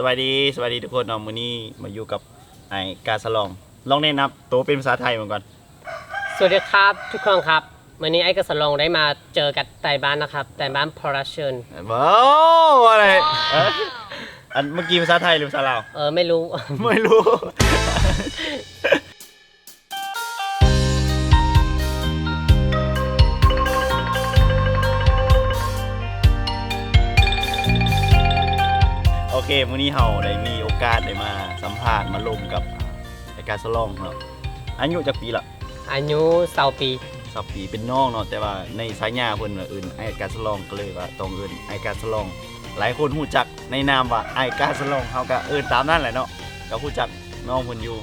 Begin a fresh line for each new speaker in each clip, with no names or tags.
สวัสดีสวัสดีทุกคนเนาะมื้อนี้มาอยู่กับไอ้กาสลอง ลองแนะนำตัวเป็นภาษาไทยเหมือนกัน
สวัสดีครับทุกคนครับวันนี้ไอ้กระสลองได้มาเจอกับไต่บ้านนะครับไต่บ้าน production
ว้าวอะไรเอ้ยอันเมื่อกี้ภาษาไทยหรือภาษาลาว
เออไม่รู้
ไม่รู้ เคมื้อนี้เราได้มีโอกาสได้มาสัมภาษณ์มาลงกับไอ้กาสลองเนาะอายุจักปีละ
อายุสาวปี
สับปีเป็นน้องเนาะแต่ว่าในสายญาเพิ่นว่าเอื่นไอ้กาสลองก็เลยว่าต้องเอื่นไอ้กาสลอง หลายคนฮู้จักในนามว่าไอ้กาสลองเฮาก็เอื่นตามนั้นแหละเนาะก็ฮู้จักน้องเพิ่นอยู่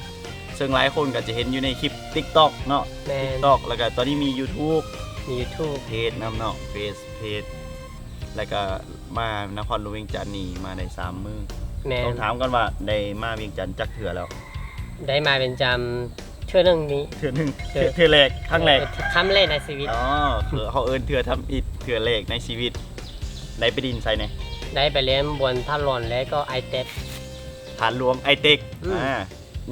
ซึ่งหลายคนก็จะเห็นอยู่ในคลิป TikTok เนาะ
แมน
TikTok แล้วก็ตอนนี้มี YouTube
มี YouTube
เพจนํเนาะเฟซเพจแล้วก็ มานครหลวงเวียงจันทน์นี่มาได้สามมื้อ
แม
ต้อนงถามกันว่าได้มาเวียงจันทน์จักเทื่อแล้ว
ได้มาเป็นจำเชื่อเรื่องนี้
เทื่อหนึง
เทื่อ
เทื่อแรกครั้งแรก
ครั้งแรกในชีวิต
อ๋อคือเขาเอิ้นเทื่อทำอิฐเทื่อแรกในชีวิตได้ไปดินไสเนี่ย
ได้ไปเรียนบนท่าหลอนและก็ไอเต็ด
ฐานรวมไอเต็ก
อืม
อ่า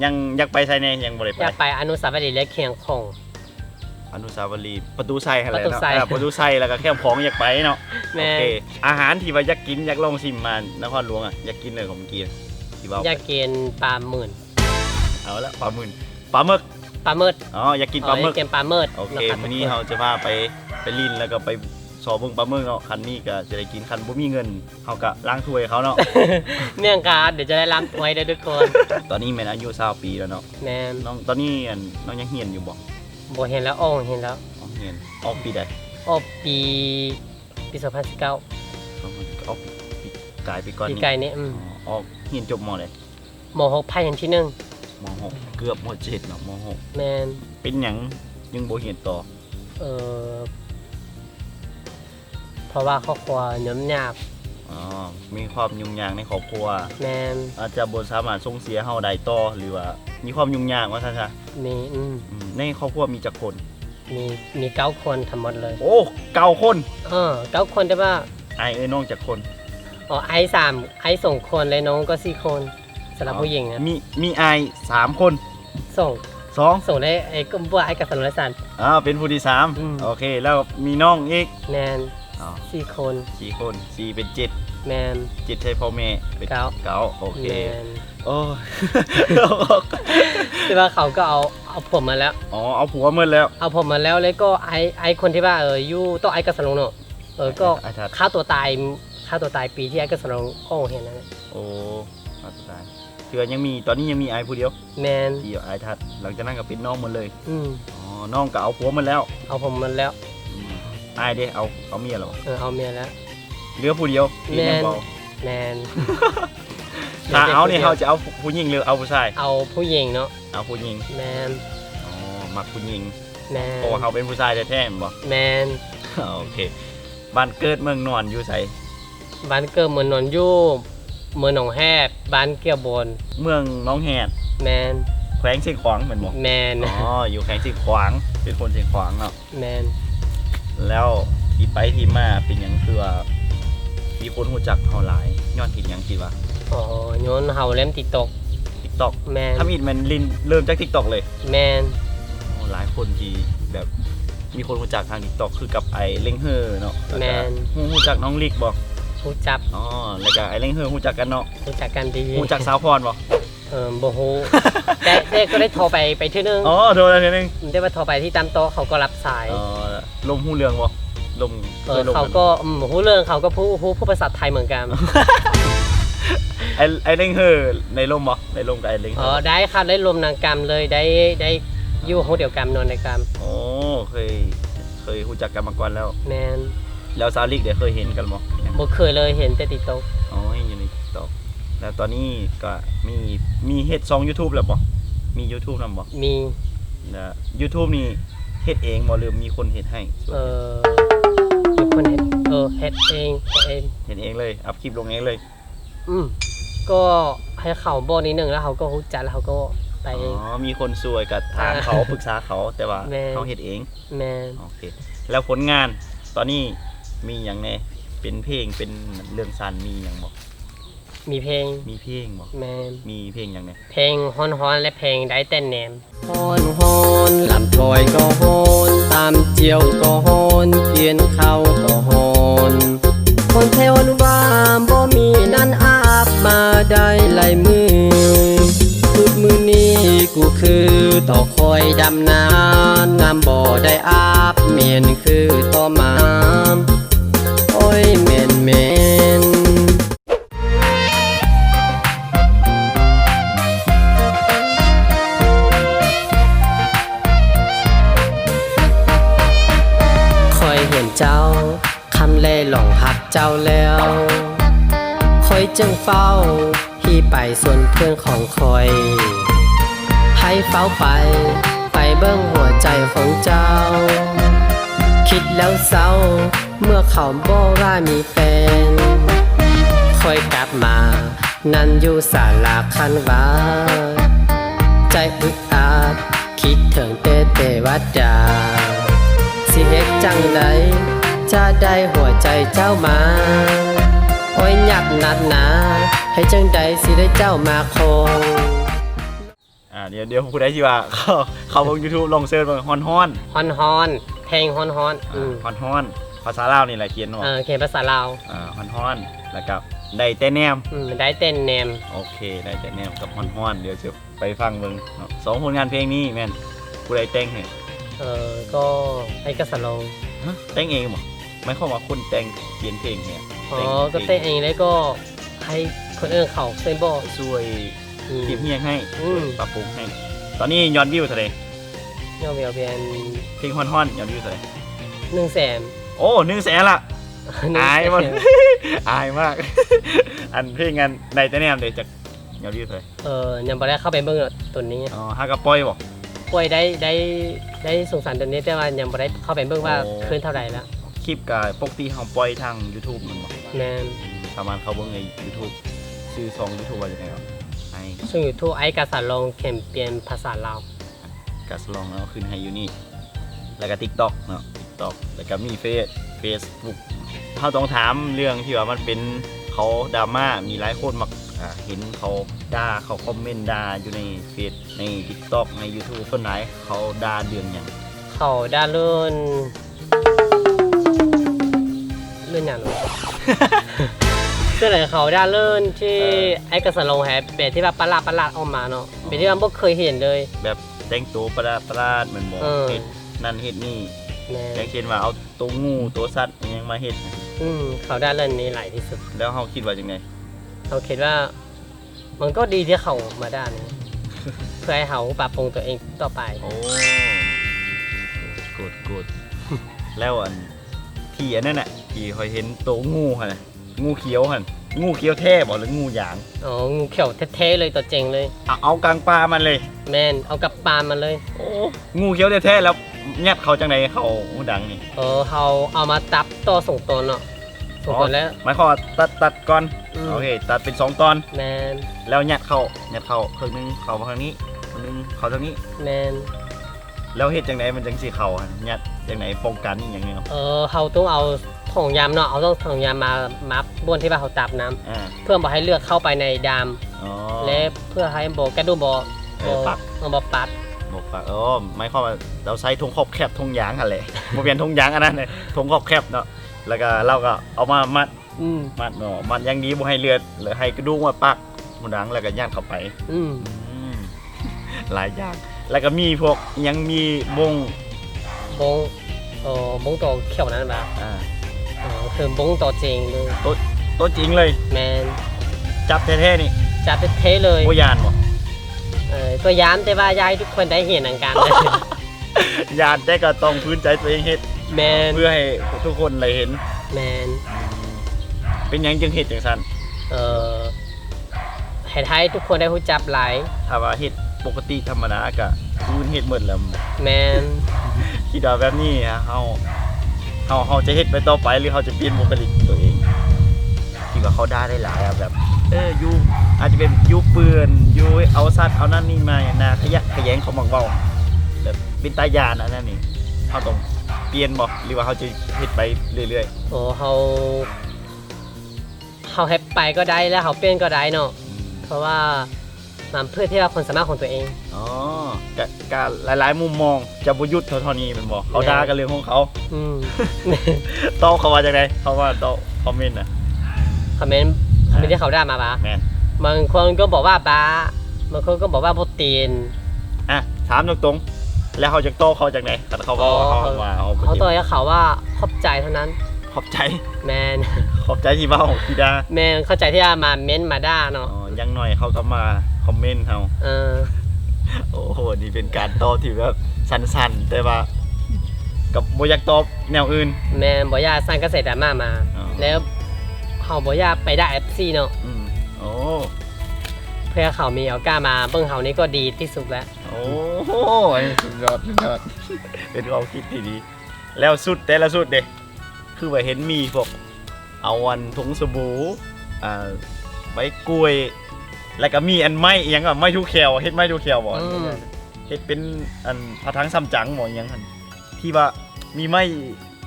ยังอยากไปไซเนี่ยยังบ่ได้ไป
อยากไปอนุสาวรีย์และเคียงคง
อนุสาวรีย์ประตูไซหั่นแหละ
ประตู
เนาะ
ไซ
อ่าประตูไซแล้วก็แค่ของอยากไปเนาะ
แม
โอนเคอาหารที่ว่าอยากกินอยากลองชิมมานครหลวงอะอยากกินเลยของเมื่อกี้ที่ว่า
อยากกินปลาหมื่น
เอาละปลาหมื่นปลาหมึก
ปลาเมิด
อ๋ออยากกินปลาหมึก
เอออยากกินปลาเมิด
โอเค
นะครับ
มื้อนี้เราจะพาไปไปลินแล้วก็ไปสอบเบิ่งปลาหมึกเนาะคันนี้ก็จะได้กินคันบ่มีเงินเฮาก็ล้างถ้วยเขาเนาะ
เนื่องการเดี๋ยวจะได้รับไว้ได้ทุกคน
ตอนนี้แม่นอายุ20ปีแล้วเนาะ
แมน
น้องตอนนี้อันน้องยังเรียนอยู่บ่
บเห็นแล้วโอ้เห็นแล้ว
อ๋อเรียนออกปีใด
โอ้ปีปี2019
ออกปีกลายปีก่อน
ปี
นี้
ไก่นี่อืม
อ๋อออกเรียนจบมเลย
มหกพายันที่หนึ่ง
มหกเกือบมเจ็ดเนาะมหก
แมน
เป็นหยังยังบ่เรียนต่อ
เออเพราะว่าครอบครัวเนื้อหยาบ
อ๋อมีความยุ่งยากในครอบครัว
แมน
อาจจะบ่สามารถส่งเสียเฮาได้ต่อหรือว่า มีความยุ่งยากว่าซั่นซะ
มีอืม
อืมในครอบครัวมีจักคน
มีมีเก้าคนทั้งหมดเลย
โอ้เก้าคน
เออเก้าคนแต่ว่า
อายเอ้ยน้องจักคน
อ๋อไอซ์สามไอซ์ส่งคนเลยน้องก็สี่คนสำหรับผู้หญิงนะ
มีมีอายสามคน
ส่ง
สอง
ส่งได้ไอ้ก็บ่ไอ้กับสนรสัน
อ่าเป็นผู้ที่สาม
อืม
โอเค แล้วมีน้องอีก
แมน
อ๋อ
สี่คน
สี่คนสี่เป็นเจ็ด
แมน
เจ็ดใช่พ่อแม่เป็น
เก้า
เก้าโอเค
แมน
โอ้ย
แต่ว่าเขาก็เอาเอาผมมาแล้ว
อ๋อเอาผัวหมดแล้ว
เอาผมมาแล้วแล้วก็ไอไอคนที่ว่าเอออยู่ต้องไอกับสนงเนอะเออก็
ไอ้ทัด
ฆ่าตัวตายฆ่าตัวตายปีที่ไอกับสนงโอ้เห็นแล้ว
โอ้มาตายเถื่อยังมีตอนนี้ยังมีไอ้ผู้เดียว
แมน
ที่ไอ้ทัดหลังจากนั้นก็เป็นน้องหมดเลย
อืม
อ๋อน้องก็เอาผัวหมันแล้ว
เอาผมมาแล้ว
อืมไอ้เด้เอาเอาเมียแล้ว
เออเอาเมียแล้ว
เหลือผู้เดียวที่
แม่น
ยังบ่
แมน
ถ้าเอานี่เขาจะเอาผู้หญิงหรือเอาผู้ชาย
เอาผู้หญิงเนาะ
เอาผู้หญิง
แมน
อ๋อมักผู้หญิง
แมน
เพราะว่าเขาเป็นผู้ชายแท้ๆแม่นบ่
แมน
โอเคบ้านเกิดเมืองนอนอยู่ไส
บ้านเกิดเมืองนนยูบเมืองหนองแฮบบ้านเกี่ยวบน
เมืองหน้องแหด
แมน
แขวงเชียงขวางเหมือนบ่
แมน
อ๋ออยู่แขวงเชียงขวางเป็นคนเชียงขวางเนาะ
แมน
แล้วที่ไปที่มาเป็นหยังคือว่ามีคนรู้จักเฮาหลายย้อนเห็นหยังคิดว่า
อ๋อโยนเฮาเล่มติดตก
TikTok
แมน
ถ้ามีดมันลินเริ่มจาก TikTok เลย
แมน
โอ้หลายคนที่แบบมีคนรู้จักทาง TikTok คือกับไอ้เล้งเฮอเนาะล้ว
แม
ก็
น
ฮู้รู้จักน้องลิกบ่
ผู้จับ
อ๋อแล้วก็ไอ้เล้งเฮอรู้จักกันเนาะ
รู้จักกันดี
รู้จักสาวพรบ่
เออโบฮูแต่แต่ก็ได้โทรไปไปเที่นึง
อ๋อโดนแล้วทีนึง
ได้มาโทรไปที่ตามโต๊ะเขาก็รับสาย
เออ ลมหูเรืองบ่ลม
เออ
คยลม
เขาก็อืมฮู้เรื่องเขาก็พูดพูดพูดภาษาไทยเหมือนกัน
ไอ้ไอ้เล้งเฮอในลมบ่ในลมกับไอ้เล้งเฮ
อ๋อ
อ
ได้ค่ะได้รวมนางกรรมเลยได้ได้อยู่ห้องเดียวกันนอนในกรรม
โอ้เคยเคยรู้จักกันมาก่อนแล้ว
แมน
แล้วซาลิกเดี๋ยวเคยเห็นกันบ่
บ่เคยเลยเห็นแต่ติดโต๊ะ
อ๋ออยู่ใน TikTok แล้วตอนนี้ก็มีมีเฮ็ดซอง YouTube แล้วบ่มี YouTube นำบ่
มี
แล้ว YouTube นี่ เฮ็ดเองบ่หรือมีคนเฮ็ดให้
เออมีคนเห็นเออเฮ็ดเองเฮ็ดเอง
เฮ็ดเองเลย อัพคลิปลงเองเลย
อืมก็ให้เขาบอกนิดหนึ่งแล้วเขาก็รู้จักแล้วเขาก็ไป
อ๋
เอง
อมีคนสวยก็ถามเขา
อ่า
ปรึกษาเขาแต่ว่า
แม่
เขาเฮ็ดเอง
แมน
โอเคแล้วผลงานตอนนี้มีหยังแน่เป็นเพลงเป็นเรื่องสั้นมีหยังบ่
มีเพลง
มีเพลงบ่
แมน
มีเพลงหยังไง
เพลงฮอนฮอนๆและเพลงได้เต้นแนม
ฮอนฮอนลำถอยก็ฮอนตามเจียวก็ฮอนเพียนเข้าก็ฮอนคนเทวนว่าบ่มีนั้นอาบมาได้หลายมือพุดมือนี้กูคือต่อคอยดำน้ำน้ำบ่ได้อาบเมียนคือต่อมา เฝ้า พี่ไปส่วนเพื่อนของคอย ให้เฝ้าไป ไปเบิ้งหัวใจของเจ้า คิดแล้วเศร้า เมื่อเขาบอกว่ามีแฟนคอยกลับมา นั่นอยู่ศาลาคันวาใจอึดอัดคิดถึงเตเตวัดดาสิเฮ็ดจังไดจะได้หัวใจเจ้ามา โอ้ยหยักนัดหนาให้จังใดสิได้เจ้ามาคง
อ่าเดี๋ยวเดี๋ยวผู้ใดที่ว่า เขาเขาเบิ่ง YouTube ลองเสิร์ชเบิ่งฮอนฮอน
ฮอนฮอนๆเพลงฮอนฮอนๆอืม
ฮอนฮอนภาษาลาวนี่แหละเขียนว่า
เออเขียนภาษาลาว
อ่าฮอนฮอนแล้วก็ได้แต่แนม
อืมได้เต้นแนม
โอเคได้แต่แนมกับฮอนฮอนเดี๋ยวจะไปฟังเบิ่งเนาะสองผลงานเพลงนี้แม่นผู้ใดแต่งให้
เออก็ไอ้กษัตริย์ลง
ฮะแต่งเองบ่หมายความว่าคนแต่งเขียนเพลงเนี่ย
อ๋อก็เต้นเองแล้วก็ให้คนอื่นเขาเต้นบ่
ช่วย
อืม
เก็บเฮียงให้
อืม
ปรับปรุงให้ ตอนนี้ยอดวิวเท่าไหร่
ยอดวิวเป็น
เพลงฮอนฮอนยอดวิวเท่าไหร่
หนึ่งแสน
โอ้หนึ่งแสนละ อายมัน อายมาก อันเพลงงานในแต่แนมเดี๋ยวจะยอดวิวเท่าไหร่
เออยังบ่ได้เข้าไปเบิ่งตัวนี้
อ๋อฮักกับปล่อยบ่
ป่วยได้ได้ได้สงสารตัวนี้แต่ว่ายังบ่ได้เข้าไปเบิ่งว่า
โอ้
คืนเท่าไหร่ละ
คลิปกับปกติเฮาปล่อยทาง YouTube มันบ่
แม่น
สามารถเข้าเบิ่งใน YouTube ชื่อช่อง YouTube ว่าจังได๋ครับไอ้
ซึ่งอยู่ทั่วไอ้กษัตริย์ลงเขียนเปลี่ยนภาษาลาว
กัสลองแล้วขึ้นให้อยู่นี่ แล้วก็ TikTok เนาะ TikTok แล้วก็มีเฟซ Facebook เฮาต้องถามเรื่องที่ว่ามันเป็นเขาดราม่ามีหลายคนมักอ่าเห็นเขาด่าเขาคอมเมนต์ด่าอยู่ในเฟซใน TikTok ใน YouTube ส่วนไหนเขาด่าเรื่องหยัง
เขาด้านเลื่อน เลื่อนอย่างไรก็เลยเขาด้านเลื่อนที่ไอ้กษัตริย์ลงแฮปเป็นที่ว่าประหลาดประหลาดออกมาเนาะเป็นที่ว่าบ่เคยเห็นเลย
แบบแต่งตัวประหลาดประหลาดเหมือนบอก
เออ
เฮ็ดนั่นเฮ็ดนี่
แม่
อย่างเช่นว่าเอาตัวงูตัวสัตว์อิหยังมาเฮ็ด
อืมเขาด้านเลื่อนนี้หลายที่สุด
แล้วเฮาคิดว่าจังได
เราคิดว่า มันก็ดีที่เขามาด้านนี้ เพื่อให้เขาปรับปรุงตัวเองต่อไป
โอ้กูดกูดแล้วอัน ที่อันนั้นน่ะที่คอยเห็นตัวงูหั่นน่ะงูเขียวหั่นงูเขียวแท้บ่หรืองูหยาง
อ๋องูเขียวเท่ๆเลยตัวเจงเลย
เอาเอากลางปลามันเลย
แมนเอากับปลามาเลย
โอ้งูเขียวแท้ๆแล้วยัดเขาจังไดเขาหูดังนี่
เออเขาเอามาตับต่อส่งตนเนาะส่งตนแล้ว
หมายความว่าตัดตัดก่อน
อืม
โอเคตัดเป็นสองตอน
แมน
แล้วยัดเข้ายัดเข้าครึ่งหนึงเข้ามาทางนี้ครึ่งหนึงเข้าทางนี้
แมน
แล้วเฮ็ดจังไดมันจังสิเข้าหั่นยัดจังไดป้องกันอีหยังเนี่ย
เออเขาต้องเอาถุงยามเนาะเอาต้องถุงยามมามับบนที่ว่าเขาตับน้ำ
อ่า
เพื่อบอกให้เลือกเข้าไปในดาม
อ๋อ
และเพื่อให้บอกกระดูกบอก
เออปัก
เออบอกปัด
บอกฝากอ๋อหมายความว่าเราใช้ทงขอบแคบทงยางหั่นแหละบ่เปลี่ยนทงยางอันนั้นเลยทงขอบแคบเนาะแล้วก็เราก็เอามามัด
อืม
มัดเนาะมัดอย่างดีบ่ให้เลือดหรือให้กระดูกมาปักหูดังแล้วก็ย่างเข้าไป
อืม
อืมหลายอย่าง แล้วก็มีพวกยังมีวง
บงเออบงตัวเขียวนั้นแบบ
อ่า
เออคือบงตัวจริงเลย
ตัวจริงเลย
แมน
จับแท้ๆนี่
จับเท่ๆเลย
บ่ยานบ่
เออก็ย้ำแต่ว่ายายทุกคนได้เห็นอันกัน
ยานแต่ก็ต้องพื้นใจตัวเองเฮ็ด
แมน
เพื่อให้ทุกคนได้เห็น
แมน
เป็นหยังจึงเฮ็ดจังซั่น
เออให้ไทยทุกคนได้รู้จับหลาย
ถ้าว่าเฮ็ด ปกติธรรมดาก็พื้นเฮ็ดหมดแล้ว
แมน
คิดว่าแบบนี้ฮะเฮาเฮาเฮาจะเฮ็ดไปต่อไปหรือเฮาจะเปลี่ยนบุคลิกตัวเองคิดว่าเขาด่าได้หลายอะแบบเอออยู่อาจจะเป็นอยู่เปือนอยู่เอาสัตว์เอานั่นนี่มานาขยะขยงเขามักเว้าแบบเป็นตายานอันนั้นนี่เฮาต้องเปลี่ยนบ่หรือว่าเฮาจะเฮ็ดไปเรื่อย
โอ้เฮาเฮเขาแฮปไปก็ได้แล้วเขาเปลี่ยนก็ได้เนาะเพราะว่า มันเพื่อที่ว่าคนสามารถของตัวเอง
อ๋อกะกะหลาย ๆ มุมมองจะบ่หยุดเท่าๆนี้แมันบ่เขาด่ากันเรื่องของเขา
อืม
โตเขาว่าจังไดเขาว่าโตคอมเมนต์น่ะ
คอมเมนต์คอมเมนต์ที่เขาได้มาปะ
แม่น
บางคนก็บอกว่าบ้าบางคนก็บอกว่าโปรตีน
อะถามตรงๆ แล้วเขาจะโตเขาจากไหนแต่เขาบอกว่าเขาว่าเขา
เขาต่อยกับเขาว่าขอบใจเท่านั้น
ขอบใจ
แมน
ขอบใจที่เบ้าที่ด่า
แมนเข้าใจที่ว่ามาเม้นต์มาด่าเนาะ
อ๋อยังหน่อยเขาก็มา คอมเมนต์เฮา
เออ
โอ้โหนี่เป็นการตอบที่แบบสั้นๆ แต่ว่ากับบ่อยากตอบแนวอื่น
แมนบอกอยากสร้างกระแสดราม่ามา
อ๋อ
แล้วเขาบอกอยากไปได้เอฟซีเนาะ
อืมโอ้
เพื่อเขามีเอากล้ามาเบิ้งเขานี่ก็ดีที่สุดแล้ว
โอ้โหสุดยอดสุดยอดเป็นความคิดที่ดี แล้วสุดแต่ละสุดเด้คือว่าเห็นมีพวกเอาวันถุงสบู่อ่าใบกล้วย แล้วก็มีอันไม้อีหยังอะไม้ทุกแควเฮ็ดไม้ทุกแควบ่
อืม
เฮ็ดเป็นอันพระทังซ้ำจังบ่อหยังหั่นที่ว่ามีไม้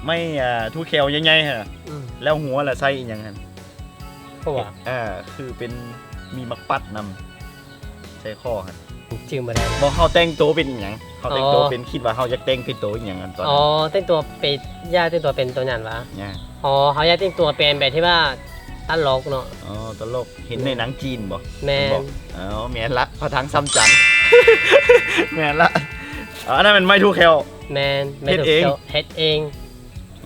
ไม้อ่าทุกแควใหญ่ๆฮะ
อืม
แล้วหัวละใส่อีหยังหั่น
เพราะว่า
อ่าคือเป็นมีมักปัดนำใส่ข้อหั่น
จืมมาได้
บ่เฮาแต่งตัวเป็นอีหยังเฮาแต่งตัว
อ๋อ
เป็นคิดว่าเฮาอยากแต่งเป็นตัวอีหยังกันตอน
อ๋อ
นั้น
เต้นตัวเป็นย่าเต้นตัวเป็นตัวหยันวะ
เนี่ย
อ๋อเขาย่าเต้นตัวเป็นแบบที่ว่า ตลกเนาะ
อ๋อตลกเห็นในหนังจีนบ่
แม
บ
น
อกอ๋อแม่นละพระทังซ้ำจัง แม่นละอ๋ออันนั้นเป็นไม้ทุกแคว
แมนไม่ถูก
เฮ็ดเอง
เจ้าเฮ็ดเอง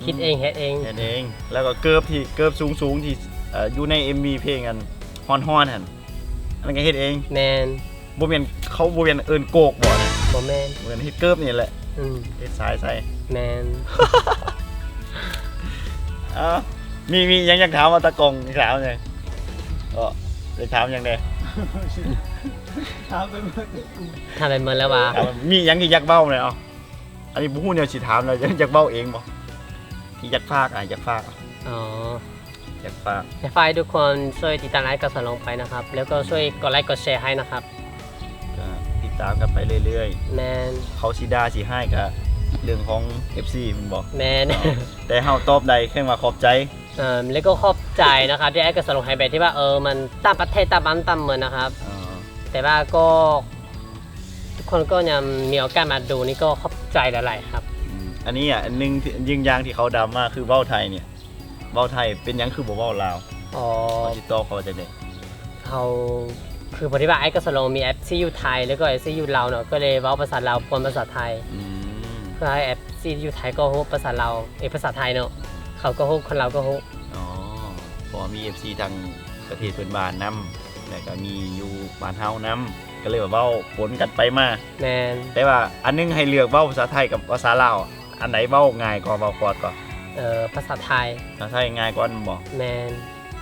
คิดเองเฮ็ดเอง
เฮ็ดเองแล้วก็เกิบที่เกิบสูงๆที่เอ่ออยู่ใน MV เพลงกันฮอนฮอนหั่นอันนั้นก็เฮ็ดเอง
แมน
บ่แม่นเขาบ่แม่นเอิ้นโกกบ่นะ
บ่แมน
เหมือนเฮ็ดเกิบนี่แหละ
อืม
เฮ็ดสายใส่
แมน
อ้าว มีมีหยังอยากถามว่าตะกงอยากถามไงก็จะถามหยังได
ทำไปเมินแล้ววะ
ถามว่ามีหยังที่อยากเว้าเลยเอ้าอันนี้บ่ฮู้แนวสิถามแล้วอยากอยากเว้าเองบ่ที่อยากฝากอะอยากฝากอะ
อ๋อ
อยากฝาก
อยากฝากให้ทุกคนช่วยติดตามไลค์กดสลงไปนะครับ แล้วก็ช่วยกดไลค์กดแชร์ให้นะครับ
ก็ติดตามกันไปเรื่อย
แมน
ๆ เขาสิด่าสิให้ก็เรื่องของ FC มันบอก
แมน
แต่เฮาตอบได้แค่ว่าขอบใจ
เอ่อแล้วก็ขอบใจนะครับที่ไอ้กระสลงไฮแบบที่ว่าเออมันตามประเทศตามบ้านตามเมืองนะครับ
อ่า
แต่ว่าก็ทุกคนก็ยังมีโอกาสมาดูนี่ก็ขอบใจหลายๆครับ
อืมอันนี้อะอันหนึงที่ยิงยางที่เขาดราม่าคือเว้าไทยเนี่ยเว้าไทยเป็นหยังคือบ่เว้าลาว
อ๋อ
เขาสิตอบเขาจะได้
เขาคือพอดีว่าไอ้กระสลงมีแอปซียูไทยแล้วก็แอปซียูลาวเนาะก็เลยเว้าภาษาลาวปนภาษาไทย
อืม
เพื่อให้แอปซียูไทยก็ฮู้ภาษาลาวเอยภาษาไทยเนาะ เขาก็ฮู้คนเราก็ฮู้
อ๋อเพอมี FC ทางประเทศเพื่อนบ้านนํแล้วก็มีอยู่บ้านเฮานํก็เลยว่าเว้าปนกันไปมา
แมน
แต่ว่าอันนึงให้เลือกเว้าภาษาไทยกับภาษาลาวอันไหนเว้าง่ายกว่าเว้ากว่าก็
เอ่อภาษาไทย
ภาษาไทยง่ายกว่าบ่
แมน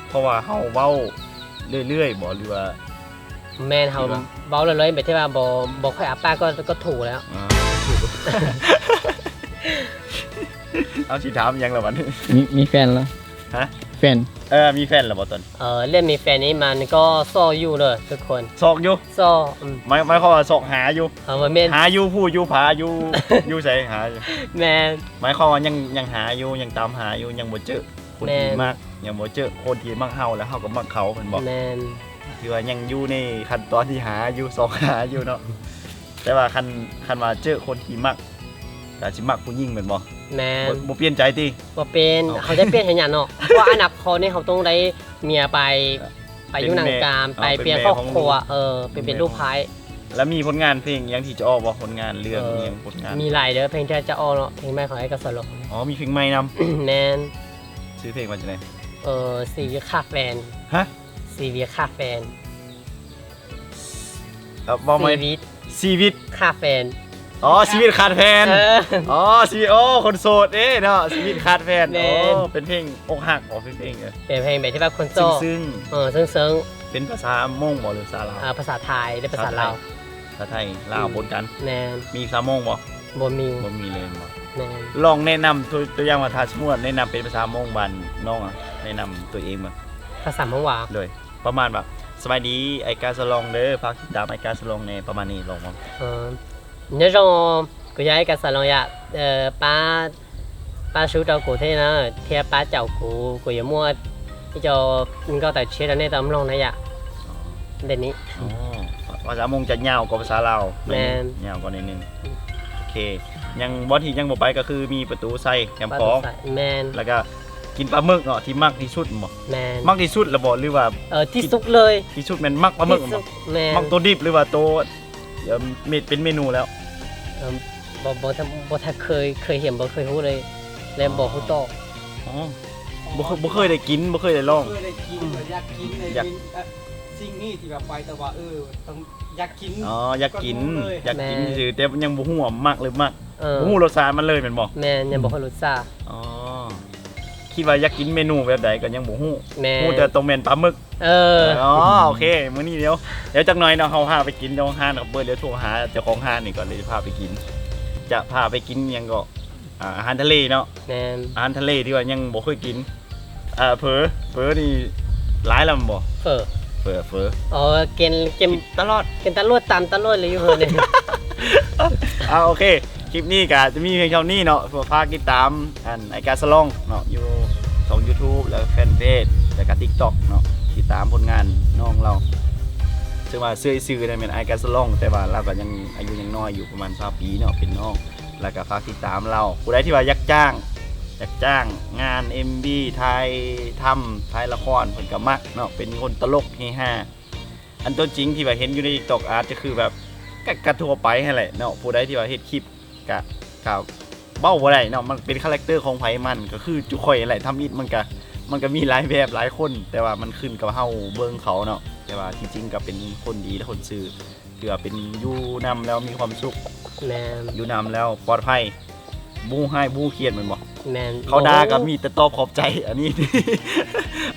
เพราะว่าเฮาเว้าเรื่อยๆบ่หรือว่า
แมนเขา
คิดว่า
เว้าเลยๆแบบที่ว่าบ่บ่ค่อยอัปป้าก็ก็ถูกแล้ว
อ่า เอาสิถามหยังล่ะวันนี้
มีมีแฟนแล้ว
ฮะ
แฟน
เออมีแฟนแล้วบ่ตอน
เออเล่นมีแฟนนี้มันก็ซ่ออยู่เลยทุกคน
ซอกอยู่
ซ่ออืม
หมายหมายความว่าซอกหาอยู่
เออมันเมน
หาอยู่ผู้อยู่ผาอยู่ อยู่ไสหาอยู่
แมน
หมายความว่ายังยังหาอยู่ยังตามหาอยู่ยังบ่เจอคนที่
แม่น
มากยังบ่เจอคนที่มักเฮาแล้วเฮาก็มักเขาเพิ่นบอก
แมน
ที่ว่ายังอยู่ในขั้นตอนที่หาอยู่ซอกหาอยู่เนาะแต่ว่าคันคันว่าเจอคนที่มักก็สิมักผู้หญิงแม่นบ่
แมน
บ่บ่เปลี่ยนใจติ
บ่เป็น
เอา
เขาจะเปลี่ยนเห็นอย่างเนาะเพราะอนาคตนี่เขาต้องได้เมียไปไปอยู่นางการ
เป็นแม่
ไปเปลี่ยน
เอา
ครอบ
เป็นแม่ของ
ครัว
ลูก
เออไปเป็นลูกพาย
แล้วมีผลงานเพลงหยังที่จะออกบ่ผลงานเรื่อง
เออ
อิหยังผลงาน
มีหลายเด้อเพลงที่จะออกเนาะเพลงใหม่ของไอ้กระสลก
อ๋อมีเพลงใหม่นำ
แมน
ชื่อเพลงว่าจังได๋
เออซีวีค่าแฟน
ฮะ
ซีวีค่าแฟน
เอ่อบ่
ชี
ไม่
วิต
ชีวิต
ค่าแฟน
อ๋อชีวิตขาดแฟน
เออ
อ๋อชีวิตโอ้คนโสดเด้เนาะชีวิตขาดแฟน
แม่
โอ้
น
เป็นเพลงอกหักอ๋อเป็นเพลงเออ
เป็นเพลงแบบที่ว่าคนโซ
ซึ่งซึ่ง
เออซึ่งซึ่ง
เป็นภาษามงบ่หรือภาษาลาว
อ่าภาษาไทยและภาษาลาว
ภาษาไทยลาวบนกัน
แมน
มีภาษามงบ่
บ่มี
บ่มีเลยบ่
แมน
ลองแนะนำตัวตัวอย่างว่าถ้าสมมุติว่าแนะนำเป็นภาษามงบ้านน้องอะแนะนำตัวเองมา
ภาษาเมื่อวาน
เลยประมาณแบบสบายดีไอ้กาสลองเด้อฝากติดตามไอ้กาสลองในประมาณนี้ลองมา
เออ nhớ rằng cô gái cả salon ya ờ, ba ba số đầu cụ thế nó theo ba chậu cụ cụ giờ mua ที่จะมันก็แต่เช็ดอันนี้ตามลงนะยะเด่นนี้
อ๋อภาษามงจะยาวกว่าภาษาลาว
แม่น
ยาวกว่านิดนึงโอเค ยังบอที่ยังบ่ไปก็คือมีประตูใส่แคมป์ของ
แมน
แล้วก็กินปลาหมึกเนาะที่มักที่สุดบ่
แมน
มักที่สุดแล้วบ่หรือว่า
เออที่สุกเลย
ที่สุดแม่นมักปลาหมึก
ที่
บ่
สุกแมน
มักตัวดิบหรือว่าตัวเดี๋ยวเม็ดเป็นเมนูแล้ว
เออ บ่บ่ทันบ่ทันเคยเคยเห็นบ่เคยรู้เลยแล้วบ่ฮู้ต่อ
อ๋อบ่เคยบ่เคยได้กินบ่เคยได้ลอง
เคยได้กินอยากกินใน
อยาก
เอ่อสิ่งนี้ที่แบบไปแต่ว่าเออต้องอยากกิน
อ๋ออยากกิน
ก็รู้เลย
อยากกินซื่อแต่ยังบ่ฮู้ว่ามักหรือมัก
เออ
บ่ฮู้รสชาติมันเลยแม่นบ่
แมนยังบ่ค่อยรู้จัก
อ๋อ คิดว่าอยากกินเมนูแบบใดก็ยังบ่ฮู้
แมน
ฮู้แต่ต้องแม่นปลาหมึก
เออ
อ๋อโอเคมื้อนี้เดี๋ยวเดี๋ยวจักหน่อยเนาะเฮาพาไปกินเจ้าห้านกับเบิร์ดเดี๋ยวโทรหาเจ้าของห้านนี่ก่อนเลยจะพาไปกิน จะพาไปกินหยังก็อ่าอาหารทะเลเนาะ
แมน
อาหารทะเลที่ว่ายังบ่เคยกินอ่าเผอเผอนี่หลายแล้วแม่นบ่
เฟอ
เผอเผอ
อ๋อเกณฑ์เกณฑ์
ตลอด
เกณฑ์ตะลวดตามตะลวดเลยอยู่เพิ่นนี่
อ่าโอเค คลิปนี้ก็จะมีเพียงเท่านี้เนาะฝากฝากติดตามอันไอการสลองเนาะอยู่ช่อง YouTube แล้วแฟนเพจแล้วก็ TikTok เนาะติดตามผลงานน้องเราซึ่งว่าซื้อซื้อได้เป็นไอการสลอง แต่ว่าเราก็ยังอายุยังน้อยอยู่ประมาณ20ปีเนาะเป็นน้อง แล้วก็ฝากติดตามเราผู้ใดที่ว่ายากจ้างอยากจ้างงาน MB ไทยทำไทยละครเพิ่นก็มักเนาะเป็นคนตลกเฮฮาอันตัวจริงที่ว่าเห็นอยู่ใน TikTok อาจจะคือแบบก็กระทั่วไปให้แหละเนาะผู้ใดที่ว่าเฮ็ดคลิป ก็ก็เบ้าบ่ได้เนาะมันเป็นคาแรคเตอร์ของไผมันก็คือจุข่อยนั่นแหละทำอิดมันก็มันก็มีหลายแบบหลายคน แต่ว่ามันขึ้นกับเฮาเบิ่งเขาเนาะแต่ว่าที่จริงก็เป็นคนดีและคนซื่อถือว่าเป็นอยู่นำแล้วมีความสุข
แมน
อยู่นำแล้วปลอดภัยบูให้บูเครียดแมันบ่
แมน
เขาด่าก็มีแต่ตอบขอบใจอันนี้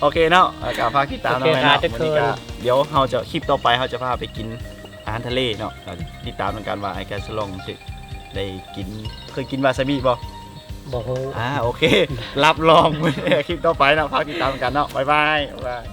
โอเคเนาะอะกาฝากติดตาม
โอ
เรา
เค
ไว้
ครับ
เนาะ
ทุก
วันนี้
คน
ก็เดี๋ยวเราจะคลิปต่อไปเราจะพาไปกินอาหารทะเลเนาะเราติดตามกันว่าไอ้แกสลองจะ ได้กินเคยกินวาซาบิบ่
บ่ฮู้
อ่าโอเค รับรองคลิปต่อไปเนาะฝากติดตามกันเนาะบ๊ายบายบ๊ายบาย